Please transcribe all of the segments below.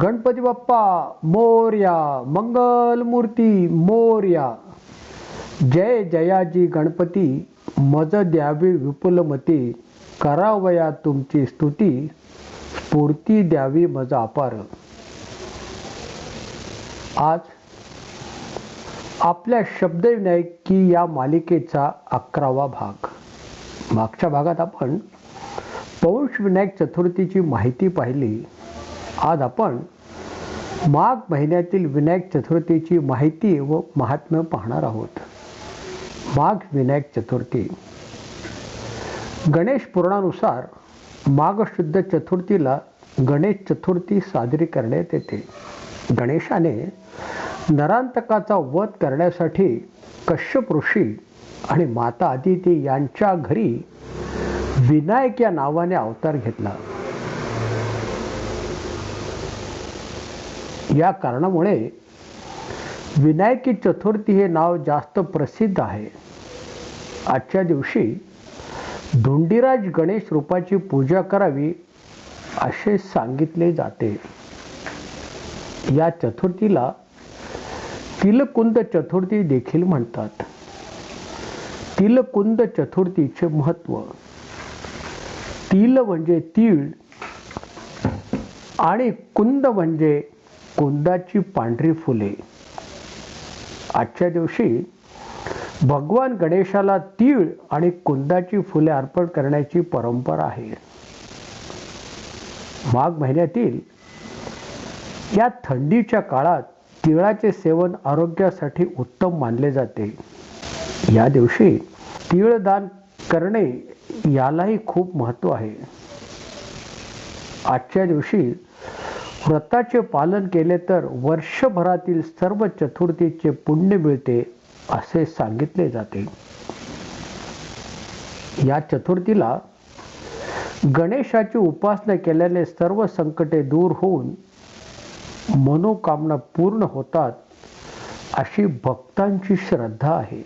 गणपती बाप्पा मोर्या मंगल मूर्ती मोर्या. जय जयाजी गणपती मज द्यावी विपुलमती. करावया तुमची स्तुती स्फूर्ती द्यावी मज अपार आज आपल्या शब्दविनायकी या मालिकेचा अकरावा भाग. मागच्या भागात आपण पौष विनायक चतुर्थीची माहिती पाहिली. आज आपण माघ महिन्यातील विनायक चतुर्थीची माहिती व महात्म्य पाहणार आहोत. माघ विनायक चतुर्थी. गणेश पुराणानुसार माघ शुद्ध चतुर्थीला गणेश चतुर्थी साजरी करण्यात येते. गणेशाने नरांतकाचा वध करण्यासाठी कश्यप ऋषी आणि माता अदिती यांच्या घरी विनायक या नावाने अवतार घेतला. या कारणामुळे विनायकी चतुर्थी हे नाव जास्त प्रसिद्ध आहे. आजच्या दिवशी धुंडीराज गणेश रूपाची पूजा करावी असे सांगितले जाते. या चतुर्थीला तिलकुंद चतुर्थी देखील म्हणतात. तिलकुंद चतुर्थीचे महत्त्व. तिल म्हणजे तीळ आणि कुंद म्हणजे कुंदाची पांढरी फुले. आजच्या दिवशी भगवान गणेशाला तीळ आणि कुंदाची फुले अर्पण करण्याची परंपरा आहे. माघ महिन्यातील या थंडीच्या काळात तिळाचे सेवन आरोग्यासाठी उत्तम मानले जाते. या दिवशी तीळ दान करणे यालाही खूप महत्त्व आहे. आजच्या दिवशी व्रताचे पालन केले तर वर्षभरातील सर्व चतुर्थीचे पुण्य मिळते असे सांगितले जाते. या चतुर्थीला गणेशाची उपासना केल्याने सर्व संकटे दूर होऊन मनोकामना पूर्ण होतात अशी भक्तांची श्रद्धा आहे.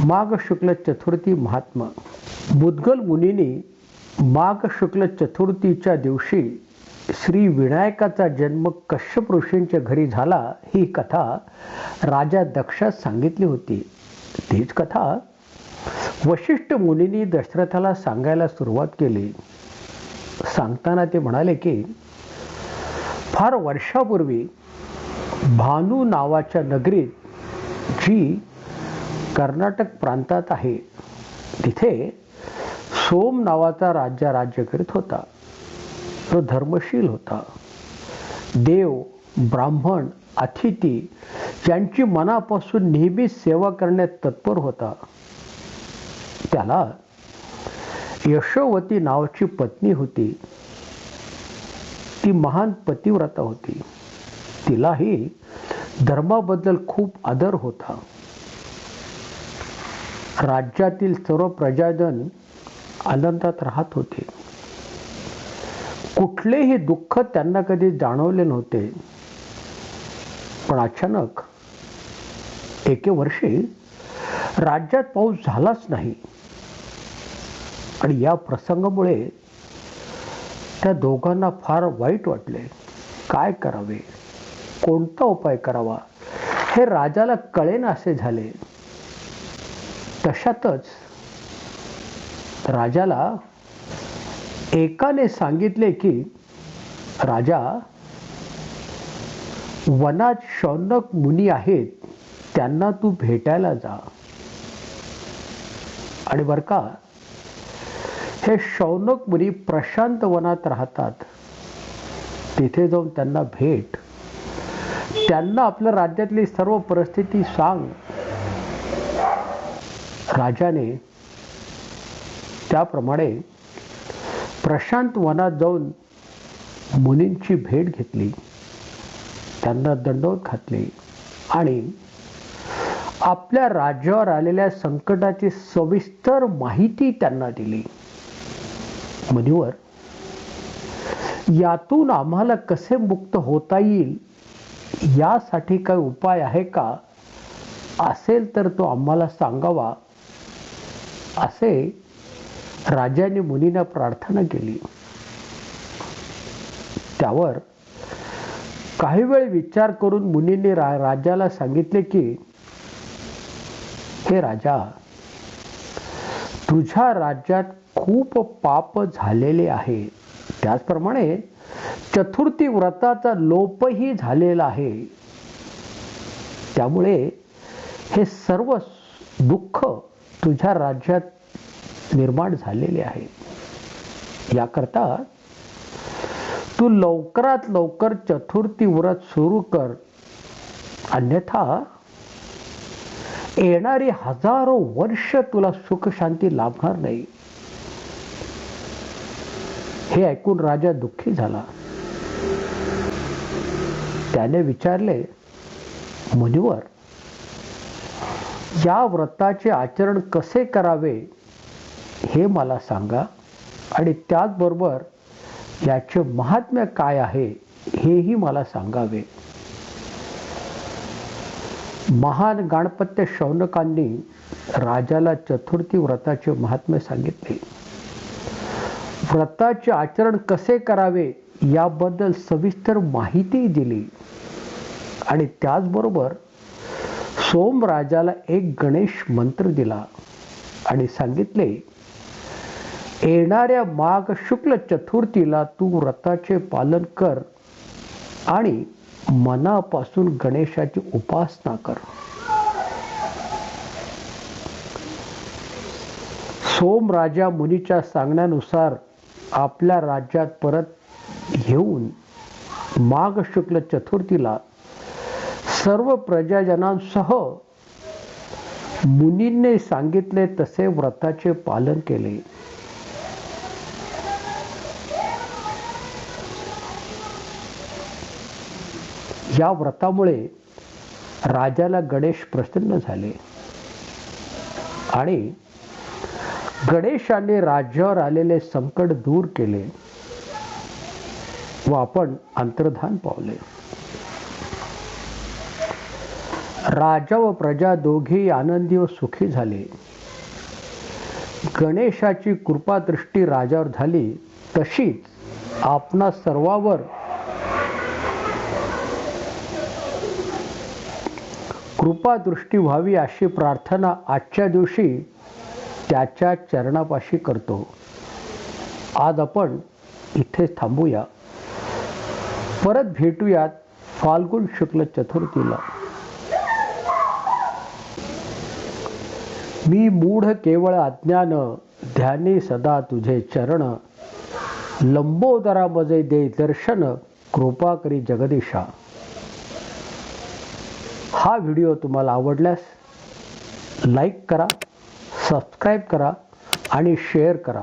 माघ शुक्ल चतुर्थी महात्मा मुद्गल मुनीने माघ शुक्ल चतुर्थीच्या दिवशी श्री विनायकाचा जन्म कश्यप ऋषींच्या घरी झाला ही कथा राजा दक्षास सांगितली होती. तीच कथा वशिष्ठ मुनींनी दशरथाला सांगायला सुरुवात केली. सांगताना ते म्हणाले की फार वर्षापूर्वी भानू नावाच्या नगरीत जी कर्नाटक प्रांतात आहे तिथे सोम नावाचा राजा राज्य करीत होता. तो धर्मशील होता. देव ब्राह्मण अतिथी यांची मनापासून नेहमी सेवा करण्यात तत्पर होता. त्याला यशोवती नावाची पत्नी होती. ती महान पतिव्रता होती. तिलाही धर्माबद्दल खूप आदर होता. राज्यातील सर्व प्रजाजन आनंदात राहत होते. कुठलेही दुःख त्यांना कधी जाणवले नव्हते. पण अचानक एके वर्षी राज्यात पाऊस झालाच नाही. आणि या प्रसंगामुळे त्या दोघांना फार वाईट वाटले. काय करावे? कोणता उपाय करावा? हे राजाला कळेन असे झाले. तशातच राजाला एकाने सांगितले की राजा वनात शौनक मुनी आहेत त्यांना तू भेटायला जा. आणि बर का हे शौनक मुनी प्रशांत वनात राहतात. तिथे जाऊन त्यांना भेट. त्यांना आपल्या राज्यातली सर्व परिस्थिती सांग. राजाने त्याप्रमाणे प्रशांत वनात जाऊन मुनींची भेट घेतली. त्यांना दंडवत घातले. आणि आपल्या राज्यावर आलेल्या संकटाची सविस्तर माहिती त्यांना दिली. मुनीवर यातून आम्हाला कसे मुक्त होता येईल? यासाठी काही उपाय आहे का? असेल तर तो आम्हाला सांगावा. असे राजाने मुनींना प्रार्थना केली. त्यावर काही वेळ विचार करून मुनींनी रा राजाला सांगितले की हे राजा तुझ्या राज्यात खूप पाप झालेले आहे. त्याचप्रमाणे चतुर्थी व्रताचा लोपही झालेला आहे. त्यामुळे हे सर्व दुःख तुझ्या राज्यात निर्माण झालेले आहे याकरता तू लवकरात लवकर चतुर्थी व्रत सुरू कर. अन्यथा येणारी हजारो वर्ष तुला सुख शांती लाभणार नाही. हे ऐकून राजा दुःखी झाला. त्याने विचारले मुनिवर या व्रताचे आचरण कसे करावे? हे मला सांगा. आणि त्याचबरोबर याचे महात्म्य काय आहे हेही मला सांगावे. महान गणपत्य शौनकांनी राजाला चतुर्थी व्रताचे महात्म्य सांगितले. व्रताचे आचरण कसे करावे याबद्दल सविस्तर माहिती दिली. आणि त्याचबरोबर सोमराजाला एक गणेश मंत्र दिला आणि सांगितले येणाऱ्या माघ शुक्ल चतुर्थीला तू व्रताचे पालन कर आणि मनापासून गणेशाची उपासना कर. सोमराजा मुनीच्या सांगण्यानुसार आपल्या राज्यात परत घेऊन माघ शुक्ल चतुर्थीला सर्व प्रजाजनांसह मुनींनी सांगितले तसे व्रताचे पालन केले. या व्रतामुळे राजाला गणेश प्रसन्न झाले. आणि गणेशाने राज्यावर आलेले संकट दूर केले व आपण अंतर्धान पावले. राजा व प्रजा दोघेही आनंदी व सुखी झाले. गणेशाची कृपादृष्टी राजावर झाली तशीच आपणा सर्वावर कृपादृष्टी व्हावी अशी प्रार्थना आजच्या दिवशी त्याच्या चरणापाशी करतो. आज आपण इथे थांबूया. परत भेटूयात फाल्गुन शुक्ल चतुर्थीला. मी मूढ केवळ अज्ञान ध्यानी सदा तुझे चरण. लंबोदरामध्ये दे दर्शन कृपा करी जगदीशा. हा व्हिडिओ तुम्हाला आवडल्यास लाईक करा सबस्क्राईब करा आणि शेअर करा.